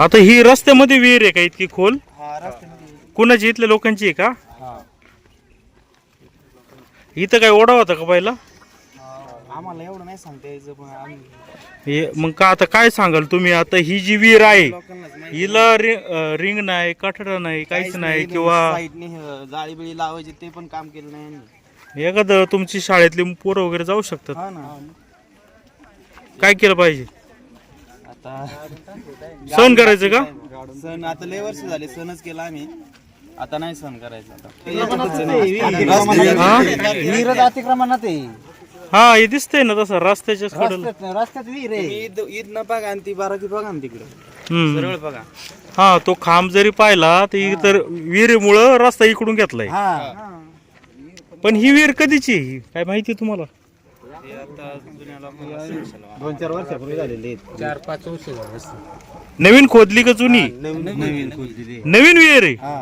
आता ही रस्त्यामध्ये विहीर आहे का इतकी खोल? कुणाची? इथल्या लोकांची आहे का? इथं काय ओढा होता का पहिला? आम्हाला एवढं नाही सांगता यायचं पण आम्ही मग का आता काय सांगाल तुम्ही? आता ही जी विहीर आहे. हिला रिंग नाही कठडा नाही काहीच नाही किंवा जाळी बिळी लावायची ते पण काम केलं नाही. एखादं तुमची शाळेतली पोरं वगैरे जाऊ शकतात. हा ना. काय केलं पाहिजे? आता सहन करायचं का? सण आता लय वर्ष झाले सणच केला आम्ही. आता नाही सण करायचं आता. हा? अतिक्रमणात आहे. हा हे दिसतंय ना तसं रस्त्याच्या कडेला रस्त्यात रस्त्यात विहीर आहे. ईद ईद न बघा आणि ती बाराकी बघा ना तिकडे. हम्म. सरळ बघा. हा तो खांब जरी पाहिला तर तर विहिरीमुळं रस्ता इकडून घेतलाय. हा. पण ही विहीर कधीची आहे? ही? काय माहिती आहे तुम्हाला. दोन चार वर्षापूर्वी झालेले आहेत. चार पाच वर्ष नवीन खोदली का जुनी? नवीन खोदलेली. नवीन. विहीर आहे? हा.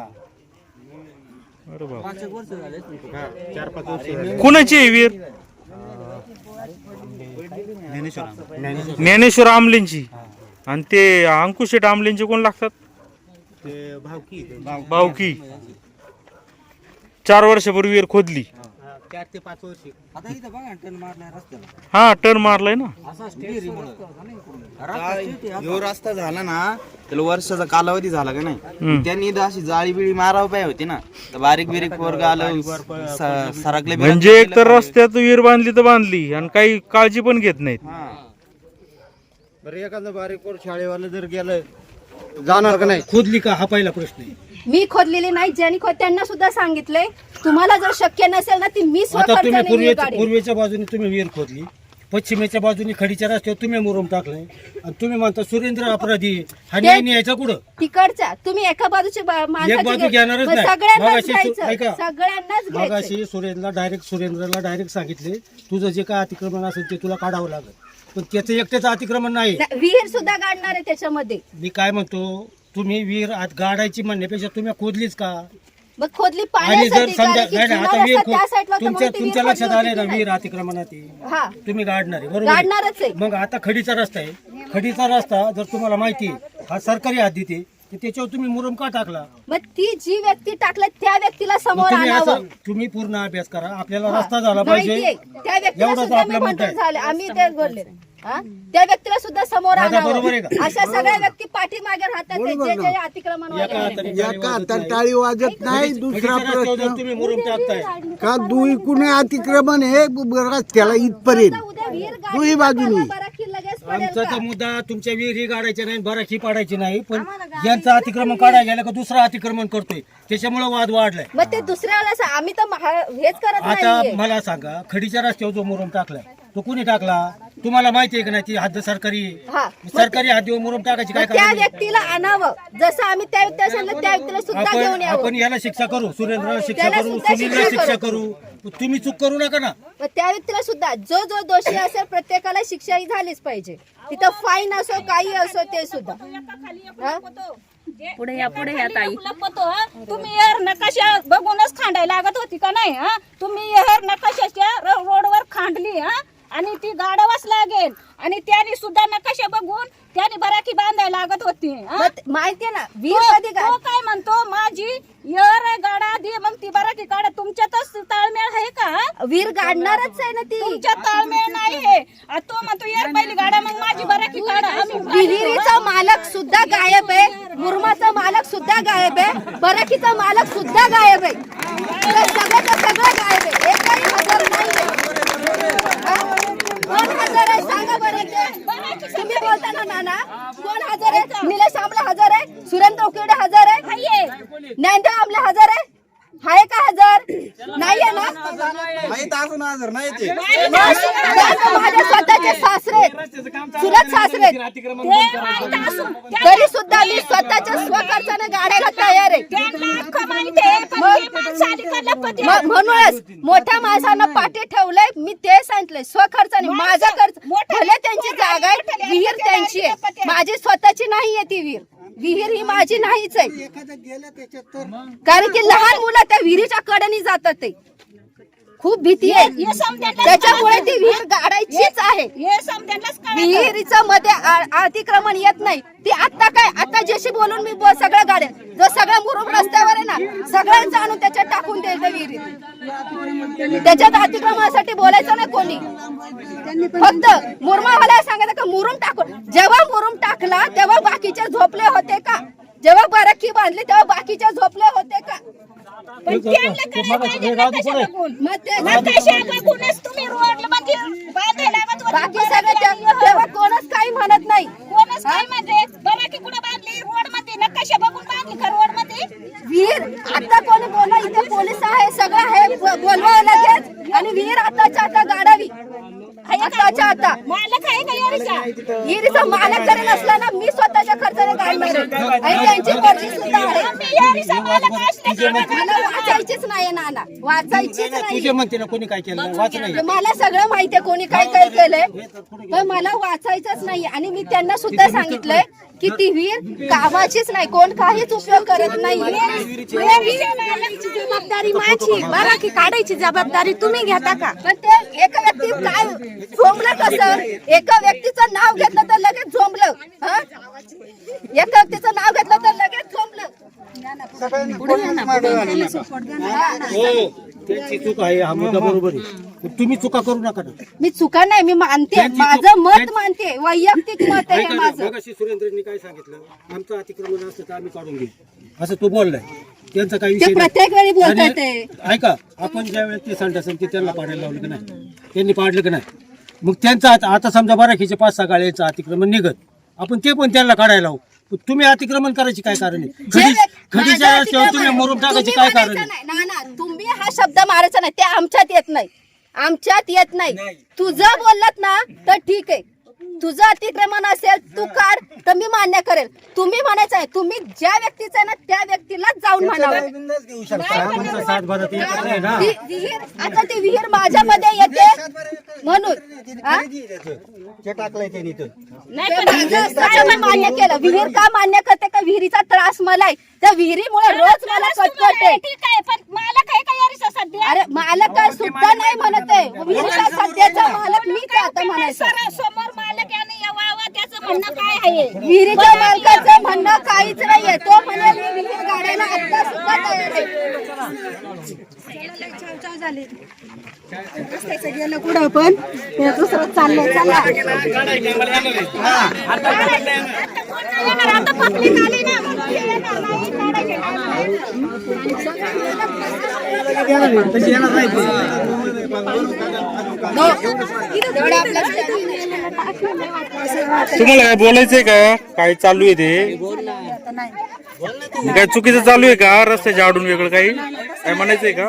अरे बाप. चार पाच वर्ष कुणाची आहे ही विहीर ज्ञानेश्वर आमलेंची. आणि ते अंकुशेट आमलेंचे कोण लागतात? ते भावकी. भावकी. चार वर्षापूर्वी विहीर खोदली. चार ते पाच वर्ष. आता इथं बघा टन मारलाय रस्त्याला. हा टर्न मारलाय ना. असा ह्यो रस्ता झाला ना त्याला वर्षाचा कालावधी झाला का नाही. त्यांनी इथं अशी जाळी बिळी मारावं पाहिजे होती ना. तर बारीक बिरीक पोरग आलं स- सरकले बिरकले म्हणजे एक तर रस्त्यात विहीर बांधली तर बांधली आणि काही काळजी पण घेत नाहीत. हा. बरं एखादं बारीक पोर शाळेवालं जर गेलं जाणार का नाही? खोदली का हा पहिला प्रश्न आहे. मी खोदलेली नाही ज्यांनी खोद त्यांना सुद्धा सांगितलंय. तुम्हाला जर शक्य नसेल ना ती मी आता तुम्ही. पूर्वेच्या बाजूने तुम्ही विहीर खोदली. पश्चिमेच्या बाजूने खडीच्या रस्त्यावर तुम्ही मुरुम टाकलाय. आणि तुम्ही म्हणता सुरेंद्र अपराधी आहे. हा न्याय न्यायचा कुठं? तिकडच्या तुम्ही एका बाजूचे बा- माणसाची बाजू घे- घेणारच मग नाही. सगळ्यांनाच मगाशी सु- घ्यायचं. ऐका. सगळ्यांनाच घ्यायचं. मागाशी सुरेंद्रला डायरेक्ट सुरेंद्रला डायरेक्ट सांगितले तुझं जे काय अतिक्रमण असेल ते तुला काढावं लागेल. पण त्याचं एकट्याचं अतिक्रमण नाही. नाही, विहीर सुद्धा काढणार आहे त्याच्यामध्ये. मी काय म्हणतो तुम्ही विहीर आत गाडायची म्हणण्यापेक्षा तुम्ही खोदलीच का? मग खोदली आणि जर पाण्यासाठी समजा कारण की नाही नाही, जुना आता विहीर रस्ता त्या खो- साईडला होता तुमच्या म्हणून ती तुमच्या विहीर लक्षात खोदली आले ना होती की विहीर? अतिक्रमणात आहे. हा. तुम्ही गाडणार आहे बरोबर आहे? आहे. मग आता खडीचा रस्ता आहे. खडीचा रस्ता जर तुम्हाला माहिती आहे हा सरकारी हद्दीत आहे तर त्याच्यावर तुम्ही मुरुम का टाकला? मग ती जी व्यक्ती टाकलं त्या व्यक्तीला मग समोर तुम्ही आणावं. असं तुम्ही पूर्ण अभ्यास करा. आपल्याला रस्ता झाला माहितीये पाहिजे. त्या व्यक्तीला एवढंच सुद्धा मी आपलं म्हणणं म्हणतो आहे. झाले. आम्ही बोलले? त्या व्यक्तीला सुद्धा समोर आणावं? अशा सगळ्या व्यक्ती पाठीमागे राहतात जे जे अतिक्रमण एका हाताने टाळी एका वाजत हातात नाही. टाळी वाजत नाही दुसरा रस्त्यावर जर प्रश्न. तुम्ही मुरुम टाकताय. का दुई कुणी अतिक्रमण हे रस्त्याला इथपर्यंत. दुई बाजूनी. आमचा? तर मुद्दा तुमच्या विहिरी गाडायच्या नाही बराची पाडायची नाही पण यांचं अतिक्रमण काढायला गेलं का दुसरं अतिक्रमण करतोय? त्याच्यामुळे वाद वाढलाय. मग ते दुसऱ्याला आम्ही तर महा- हेच करत आता मला सांगा खडीच्या रस्त्यावर जो मुरुम टाकलाय तो कुणी टाकला? तुम्हाला माहिती आहे का नाही ती हद्द सरकारी. हा. सरकारी हद्दीवर मुरुम टाकायची काय मग त्या कारण व्यक्तीला आणावं. जसं आम्ही त्या व्यक्तीला सांगितलं त्या व्यक्तीला सुद्धा घेऊन आपण यावं. आपण याला शिक्षा करू. सुरेंद्रला शिक्षा त्याला करू सुद्धा सुनीलला शिक्षा शिक्षा करू. तुम्ही चूक करू नका ना. मग त्या व्यक्तीला सुद्धा जो जो दोषी असेल प्रत्येकाला शिक्षा ही झालीच पाहिजे. तिथं फाईन असो काही असो ते सुद्धा. हा? पुढे या पुढे या ताई. लपतो हं? तुम्ही एअर नकाशा बघूनच खांडायला लागत होती का नाही हं? तुम्ही एअर नकाशाच्या र- रोडवर खांडली हं? आणि ती गाडवाच लागेल. आणि त्याने सुद्धा नकाशा बघून त्याने बराकी बांधायला लागत होती. हं? मग माहितीये ना तो कधी का तो काय म्हणतो माझी आहे गाडा दे मग ती बराकी काढा. तुमच्यातच ताळमेळ आहे का हं? वीर काढणारच आहे ना ती. तुमच्यात ताळमेळ नाही आहे. तो म्हणतो एअर पहिली गाडा मग माझी बराकी काढा. आम्ही विहिरीचा मालक सुद्धा गायब आहे. मुरमाचा मालक सुद्धा गायब आहे. बराकीचा मालक सुद्धा गायब आहे. तर सगळं सगळं गायब आहे. एकही हजर नाही हजर आहे सांगा बरं ते तुम्ही बोलता ना नाना. कोण हजर आहे निलेश आमले हजर आहे सुरेंद्र उकिरडे हजर आहे. ज्ञानदेव आमले हजर आहे. आहे का हजर? नाहीये ना? माहीत असून हजर नाही ते. माझे स्वतःचे सासरे चुलत सासरे तरी सुद्धा मी स्वतःच्या स्वखर्चाने गाड्याला तयार आहे. आहे, ही आहे? म्हणूनच मोठ्या माणसानं पाठी ठेवलंय मी ते सांगितलंय. स्वखर्चाने माझा खर्च भले त्यांची जागा आहे विहीर त्यांची आहे. माझी स्वतःची नाहीये ती विहीर. विहीर ही माझी नाहीच आहे. कारण की लहान मुलं त्या विहिरीच्या कडेने जातात ते. खूप भीती आहे. हे त्याच्यामुळे ती विहीर गाडायचीच आहे. हे. विहिरीचं मध्ये अतिक्रमण येत नाही. ती आता काय? आता जशी बोलून मी सगळ्या गाड्या जो सगळा मुरुम रस्त्यावर आहे ना सगळ्यांचं आणून त्याच्यात टाकून द्यायचं विहिरीत. त्याच्यात अतिक्रमणासाठी बोलायचं नाही कोणी. फक्त मुरमावाला सांगायचं का मुरुम टाकून जेव्हा मुरुम टाकला तेव्हा बाकीचे झोपले होते का? जेव्हा बरकी बांधली तेव्हा बाकीचे झोपले होते का? पण त्यांना करायला पाहिजे नकाशा बघून. मग ते नकाशा बघूनच तुम्ही रोडला बांधायला लागत होते. बाकी सगळे ते- तेव्हा कोणच काही म्हणत नाही. कोणच काय बरं की कुठं बांधली? रोडमध्ये नकाशा बघून बांधली का रोडमध्ये विहीर आता कोणी बोला इथे पोलीस आहे सगळं आहे ब- बोलवा लगेच आणि विहीर आताच्या आता गाडावी आताच्या आता. मालक आहे का यारीचा विहिरीचा मालक जरी नसला ना मी काढणार आहे. आणि त्यांची सुद्धा आहे. मला वाचायचीच नाही नाना. वाचायचीच नाही. तुझे म्हणते ना कोणी काय केलं? वाच नाही. मला सगळं माहितीये कोणी काय काय केलंय. पण मला वाचायचंच नाही. आणि मी त्यांना सुद्धा सांगितलंय की ती विहीर कामाचीच नाही. कोण काहीच उपयोग करत नाही. जबाबदारी माझी मला की काढायची जबाबदारी तुम्ही घेता का? पण ते एका व्यक्ती काय झोंबलं कसं? एका व्यक्तीचं नाव घेतलं तर लगेच झोंबलं. हं? एका व्यक्तीचं नाव घेतलं तर लगेच झोंबलं. त्यांची चूक आहे हा मुद्दा बरोबर आहे. तुम्ही चुका करू नका ना. मी चुका नाही मी मानते. त्यांची चूक- माझं मत मानते. वैयक्तिक मत आहे ऐका हे ना, माझं. मगाशी सुरेंद्रनी काय सांगितलं? आमचं अतिक्रमण असतं तर आम्ही काढून घेऊ. असं तो बोललाय. त्यांचा काही ते विषय नाही. प्रत्येक वेळी बोलतात आणि ऐका आपण ज्या वेळेस ते संड असेल ते त्यांना पाडायला लावलं की नाही? त्यांनी पाडलं की नाही? मग त्यांचं आता आता समजा बराखीचे पाच सहा गाड्यांचं अतिक्रमण निघत. आपण ते पण त्यांना काढायला लावू. पण तुम्ही अतिक्रमण करायची काय कारण आहे? जे खडी- व्यक्ती- खडीच्या माझं रस्त्यावर तुम्ही अतिक्रमण- मुरुम टाकायची तुम्ही काय कारण म्हणायचं आहे? नाही. ना ना तुम्ही हा शब्द मारायचा नाही ते आमच्यात येत नाही. आमच्यात येत नाही. तुझं बोललात ना तर ठीक आहे. तुझं अतिक्रमण असेल तू काढ तर मी मान्य करेल. तुम्ही म्हणायचं आहे तुम्ही ज्या व्यक्तीचं आहे ना त्या व्यक्तीलाच जाऊन म्हणावं. विहीर आता ती विहीर माझ्यामध्ये येते. म्हणून मान्य केलं. विहीर का मान्य करते का? विहिरीचा त्रास मला आहे त्या विहिरीमुळे रोज मला कटकट ठीक आहे पण मालक आहे का यारीचा सध्या अरे मालक काय सुद्धा नाही म्हणत आहे. सध्याचा मालक मीच आहे आता म्हणायचं? सर समोर मालक याने यावं त्याचं म्हणणं काय आहे? विहिरीच्या मालकाचं म्हणणं काहीच नाहीये. तो म्हणेल मी विहीर गाडायला आता सुद्धा तयार आहे. गेलं कुठं पण ते दुसरं चाललंय चला आता पब्लिक आली ना तुम्हाला काय बोलायचंय का? काय चालू आहे ते? काय चुकीचं चालू आहे का? रस्त्याच्या आडून वेगळं काही? काय म्हणायचंय का?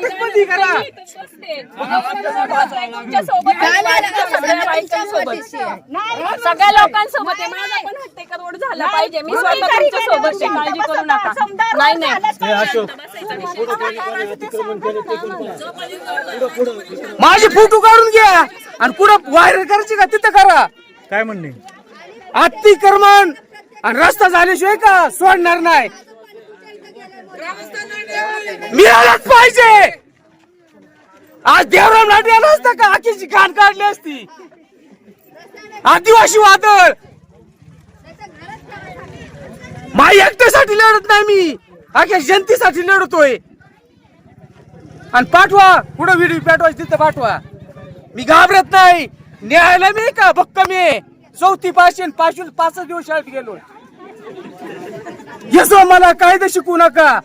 काय नाही, सगळ्या लोकांसोबत आहे. माझा पण हट्टे का रोड झाला पाहिजे मी स्वतः तुमच्यासोबत काळजी करू नका नाही माझे फोटो काढून घ्या. आणि कुठं व्हायरल करायची का तिथं करा. काय म्हणणे? अतिक्रमण आणि रस्ता झाल्याशिवाय का सोडणार नाही? मिळालंच पाहिजे. आज देवराम लाटे आला असता का? आखीची घाण काढली असती. आदिवासी वादळ. माई एकट्यासाठी लढत नाही मी. अख्या जनतेसाठी लढतोय. आणि पाठवा. कुठं व्हिडिओ पाठवायची तिथं पाठवा. मी घाबरत नाही. न्यायला मी का? भक्कम आहे. चौथी पाचशे पाचशे पाच दिवस शाळेत गेलो येसो मला कायदा शिकू नका.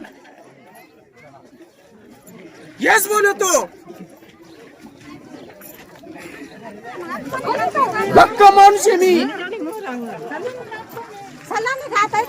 येस बोलतो. भक्कम माणूस आहे मी सलामी खाताय